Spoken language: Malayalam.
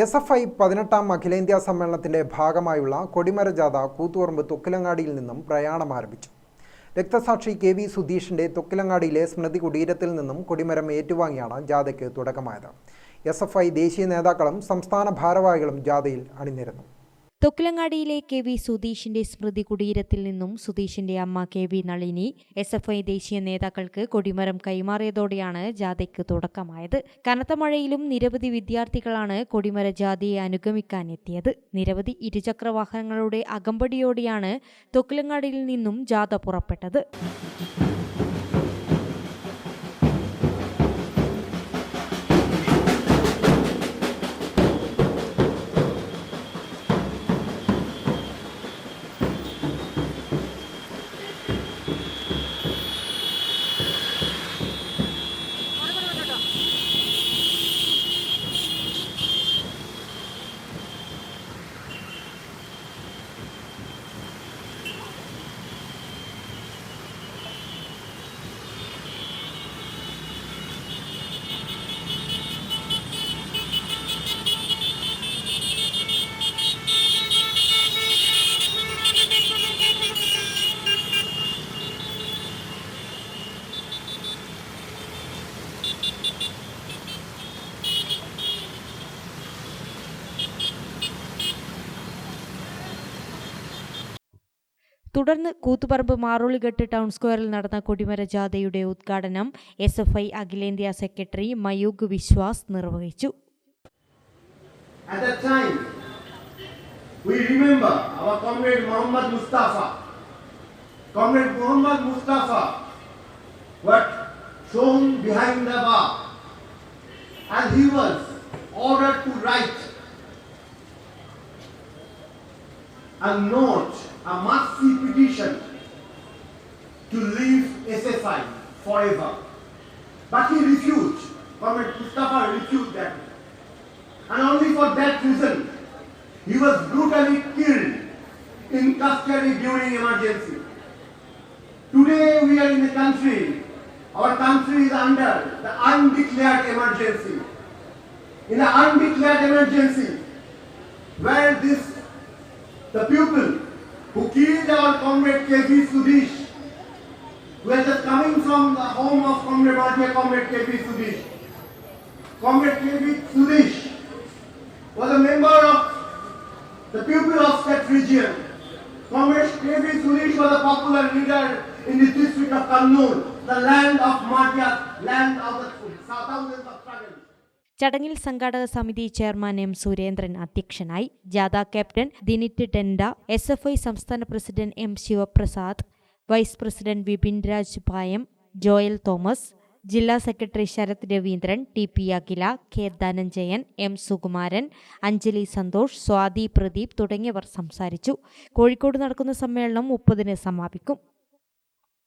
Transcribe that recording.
എസ് എഫ് ഐ പതിനെട്ടാം അഖിലേന്ത്യാ സമ്മേളനത്തിന്റെ ഭാഗമായുള്ള കൊടിമര ജാഥ കൂത്തുപറമ്പ് തൊക്കിലങ്ങാടിയിൽ നിന്നും പ്രയാണം ആരംഭിച്ചു. രക്തസാക്ഷി കെ വി സുധീഷിന്റെ തൊക്കിലങ്ങാടിയിലെ സ്മൃതി കുടീരത്തിൽ നിന്നും കൊടിമരം ഏറ്റുവാങ്ങിയാണ് ജാഥയ്ക്ക് തുടക്കമായത്. എസ് എഫ് ഐ ദേശീയ നേതാക്കളും സംസ്ഥാന ഭാരവാഹികളും ജാഥയിൽ അണിനിരന്നു. തൊക്കിലങ്ങാടിയിലെ കെ വി സുധീഷിന്റെ സ്മൃതി കുടീരത്തിൽ നിന്നും സുധീഷിന്റെ അമ്മ K V Nalini S F I ദേശീയ നേതാക്കൾക്ക് കൊടിമരം കൈമാറിയതോടെയാണ് ജാഥയ്ക്ക് തുടക്കമായത്. കനത്ത മഴയിലും നിരവധി വിദ്യാർത്ഥികളാണ് കൊടിമര ജാഥയെ അനുഗമിക്കാൻ എത്തിയത് നിരവധി ഇരുചക്ര വാഹനങ്ങളുടെ അകമ്പടിയോടെയാണ് തൊക്കിലങ്ങാടിയിൽ നിന്നും ജാഥ പുറപ്പെട്ടത്. തുടർന്ന് കൂത്തുപറമ്പ് മാറോളിഘട്ട് ടൗൺ സ്ക്വയറിൽ നടന്ന കൊടിമര ജാഥയുടെ ഉദ്ഘാടനം എസ് എഫ് ഐ അഖിലേന്ത്യാ സെക്രട്ടറി മയൂഖ് വിശ്വാസ് നിർവഹിച്ചു. A note a mercy petition to leave SSI forever. But he refused. Comrade Mustafa refused that. And only for that reason, he was brutally killed in custody during emergency. Today we are in a country, our country is under the undeclared emergency. In the undeclared emergency, where this, the people who killed our comrade K.V. Sudesh, who are just coming from the home of comrade, dear comrade K.V. Sudesh. Comrade K.V. Sudesh was a member of the people of that region. Comrade K.V. Suresh was a popular leader in the district of Kannur, the land of Madhya, land of the thousands of. ചടങ്ങിൽ സംഘാടക സമിതി ചെയർമാൻ എം സുരേന്ദ്രൻ അധ്യക്ഷനായി ജാഥ ക്യാപ്റ്റൻ ദിനിറ്റ് ടെൻഡ എസ് എഫ് ഐ സംസ്ഥാന president M Shivaprasad vice president Vipin Raj Payam Joel Thomas ജില്ലാ secretary Sarath Raveendran T P Akhila K Dhananjayan M Sukumaran Anjali Santhosh Swathi Pradeep തുടങ്ങിയവർ സംസാരിച്ചു. കോഴിക്കോട് നടക്കുന്ന സമ്മേളനം മുപ്പതിന് സമാപിക്കും.